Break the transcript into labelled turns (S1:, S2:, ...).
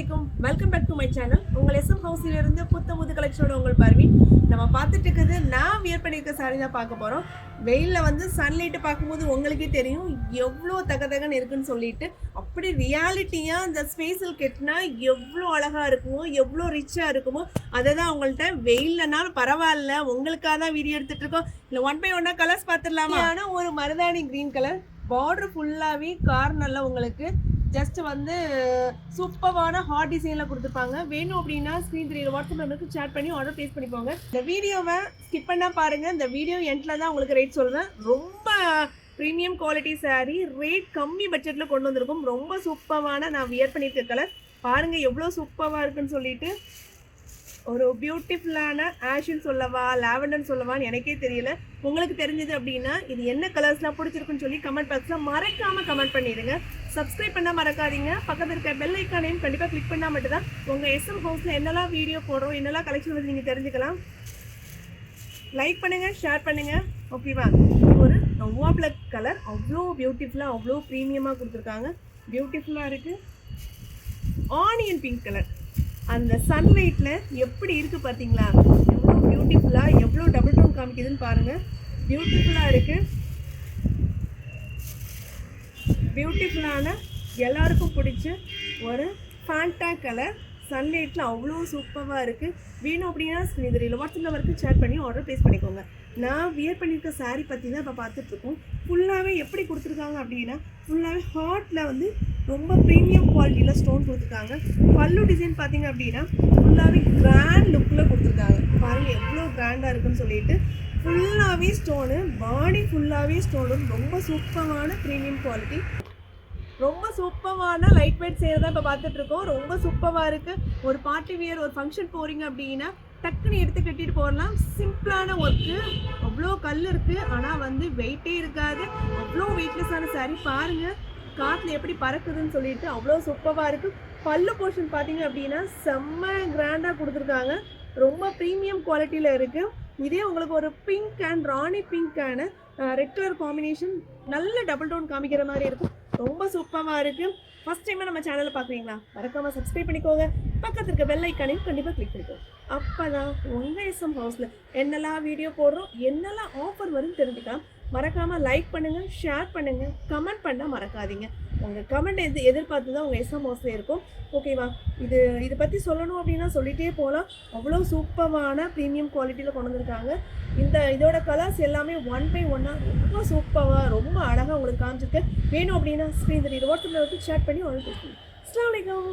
S1: வலைக்கும் welcome back to my channel உங்கள் SM ஹவுஸில் இருந்து புத்த புது கலெக்ஷனோட உங்கள் பார்வை நம்ம பார்த்துட்டு இருக்கிறது நான் வியர் பண்ணியிருக்க சாரி தான் பார்க்க போகிறோம் வெயிலில் வந்து சன்லைட்டு பார்க்கும்போது உங்களுக்கே தெரியும். எவ்வளோ தகதகன்னு இருக்குன்னு சொல்லிட்டு அப்படி ரியாலிட்டியாக இந்த ஸ்பேஸில் கெட்டினா எவ்வளோ அழகாக இருக்குமோ எவ்வளோ ரிச்சாக இருக்குமோ அதை தான் உங்கள்கிட்ட வெயில்லனாலும் பரவாயில்ல. உங்களுக்காக தான் வீடியோ எடுத்துகிட்டு இருக்கோம். இல்லை ஒன் பை ஒன்னாக கலர்ஸ் பார்த்துடலாமா? ஆனால் ஒரு மருதாணி க்ரீன் கலர் பார்டர் ஃபுல்லாகவே கார்னரில் உங்களுக்கு ஜஸ்ட் வந்து சூப்பரான ஹாட் டிசைனில் கொடுத்துருப்பாங்க. வேணும் அப்படின்னா ஸ்க்ரீன் த்ரீ வாட்ஸ்அப் நம்பருக்கு சேட் பண்ணி ஆர்டர் ப்ளேஸ் பண்ணிக்கோங்க. இந்த வீடியோவை ஸ்கிப் பண்ணால் பாருங்கள் இந்த வீடியோ எண்டில் தான் உங்களுக்கு ரேட் சொல்கிறேன் ரொம்ப ப்ரீமியம் குவாலிட்டி சாரீ ரேட் கம்மி பட்ஜெட்டில் கொண்டு வந்திருக்கும். ரொம்ப சூப்பரான நான் வியர் பண்ணியிருக்க கலர் பாருங்கள் எவ்வளோ சூப்பராக இருக்குன்னு சொல்லிட்டு. ஒரு பியூட்டிஃபுல்லான ஆஷின்னு சொல்லவா லாவெண்டர்னு சொல்லவான்னு எனக்கே தெரியல. உங்களுக்கு தெரிஞ்சது அப்படின்னா இது என்ன கலர்ஸ்லாம் பிடிச்சிருக்குன்னு சொல்லி கமெண்ட் பாக்ஸில் மறக்காமல் கமெண்ட் பண்ணிடுங்க. சப்ஸ்கிரைப் பண்ணால் மறக்காதீங்க. பக்கத்தில் இருக்க பெல் ஐக்கானையும் கண்டிப்பாக கிளிக் பண்ணால் மட்டும்தான் உங்கள் எஸ்எம் ஹவுஸில் என்னெல்லாம் வீடியோ போடுறோம் என்னெல்லாம் கலெக்ஷன் வந்து நீங்கள் தெரிஞ்சுக்கலாம். லைக் பண்ணுங்கள் ஷேர் பண்ணுங்கள் ஓகேவா ஒரு நவ்வா பிளக் கலர் அவ்வளோ பியூட்டிஃபுல்லாக அவ்வளோ ப்ரீமியமாக கொடுத்துருக்காங்க. பியூட்டிஃபுல்லாக இருக்குது ஆனியன் பிங்க் கலர் அந்த சன்லைட்டில் எப்படி இருக்குது பார்த்தீங்களா எவ்வளோ பியூட்டிஃபுல்லாக எவ்வளோ டபுள் டோன் காமிக்குதுன்னு பாருங்கள் பியூட்டிஃபுல்லாக இருக்குது பியூட்டிஃபுல்லான எல்லாருக்கும் பிடிச்ச ஒரு ஃபேண்டா கலர் சன்லைட்டில் அவ்வளோ சூப்பராக இருக்குது வேணும் அப்படின்னா ஸ்ரீதரியில் வாட்ஸ்அப் நம்பருக்கு சேட் பண்ணி ஆர்டர் ப்ளேஸ் பண்ணிக்கோங்க. நான் வியர் பண்ணியிருக்க சாரீ பற்றி தான் இப்போ பார்த்துட்ருக்கோம் ஃபுல்லாகவே எப்படி கொடுத்துருக்காங்க அப்படின்னா ஃபுல்லாகவே ஹார்ட்டில் வந்து ரொம்ப ப்ரீமியம் குவாலிட்டியில் ஸ்டோன் கொடுத்துருக்காங்க. பல்லு டிசைன் பார்த்தீங்க அப்படின்னா ஃபுல்லாகவே கிராண்ட் லுக்கில் கொடுத்துருக்காங்க. பாருங்கள் எவ்வளோ கிராண்டாக இருக்குன்னு சொல்லிட்டு. ஃபுல்லாகவே ஸ்டோனு பாடி ஃபுல்லாகவே ஸ்டோனு ரொம்ப சூப்பரான ப்ரீமியம் குவாலிட்டி ரொம்ப சூப்பரான லைட் வெயிட் சேர் தான் இப்போ பார்த்துட்டு இருக்கோம் ரொம்ப சூப்பராக இருக்குது ஒரு பார்ட்டி வியர் ஒரு ஃபங்க்ஷன் போகிறீங்க அப்படின்னா டக்குன்னு எடுத்து கட்டிட்டு போகலாம் சிம்பிளான ஒர்க்கு அவ்வளோ கல் இருக்குது ஆனால் வந்து வெயிட்டே இருக்காது. அவ்வளோ வெயிட்லெஸ்ஸான சாரி பாருங்கள் காற்றுல எப்படி பறக்குதுன்னு சொல்லிட்டு அவ்வளோ சூப்பராக இருக்குது பல்லு போர்ஷன் பார்த்தீங்க அப்படின்னா செம்ம கிராண்டாக கொடுத்துருக்காங்க. ரொம்ப ப்ரீமியம் குவாலிட்டியில் இருக்குது இதே உங்களுக்கு ஒரு பிங்க் அண்ட் ராணி பிங்க்கான ரெட் கலர் காம்பினேஷன் நல்ல டபுள் டோன் காமிக்கிற மாதிரி இருக்கும். ரொம்ப சூப்பராக இருக்குது ஃபஸ்ட் டைமாக நம்ம சேனலை பார்க்குறீங்களா மறக்காமல் சப்ஸ்கிரைப் பண்ணிக்கோங்க. பக்கத்தில் இருக்க பெல் ஐக்கானையும் கண்டிப்பாக கிளிக் பண்ணிக்கோங்க அப்போ தான் உங்கள் எஸ்எம் ஹவுஸில் என்னெல்லாம் வீடியோ போடுறோம் என்னெல்லாம் ஆஃபர் வரும்னு தெரிஞ்சுக்கலாம். மறக்காமல் லைக் பண்ணுங்கள் ஷேர் பண்ணுங்கள் கமெண்ட் பண்ணால் மறக்காதீங்க. உங்கள் கமெண்ட் எது எதிர்பார்த்து தான் உங்கள் எஸ்எம்ஓஸில் இருக்கும். ஓகேவா இது இதை பற்றி சொல்லணும் அப்படின்னா சொல்லிகிட்டே போகலாம் அவ்வளோ சூப்பரான ப்ரீமியம் குவாலிட்டியில் கொண்டு வந்திருக்காங்க. இந்த இதோட கலர்ஸ் எல்லாமே ஒன் பை ஒன்னாக ரொம்ப சூப்பராக ரொம்ப அழகாக உங்களுக்கு காமிச்சிருக்கு வேணும் அப்படின்னா ஸ்க்ரீன் தெரியுது வாட்ஸ்அப்பில் வந்து சேட் பண்ணி உங்களுக்கு அஸ்லாம் வலைக்கம்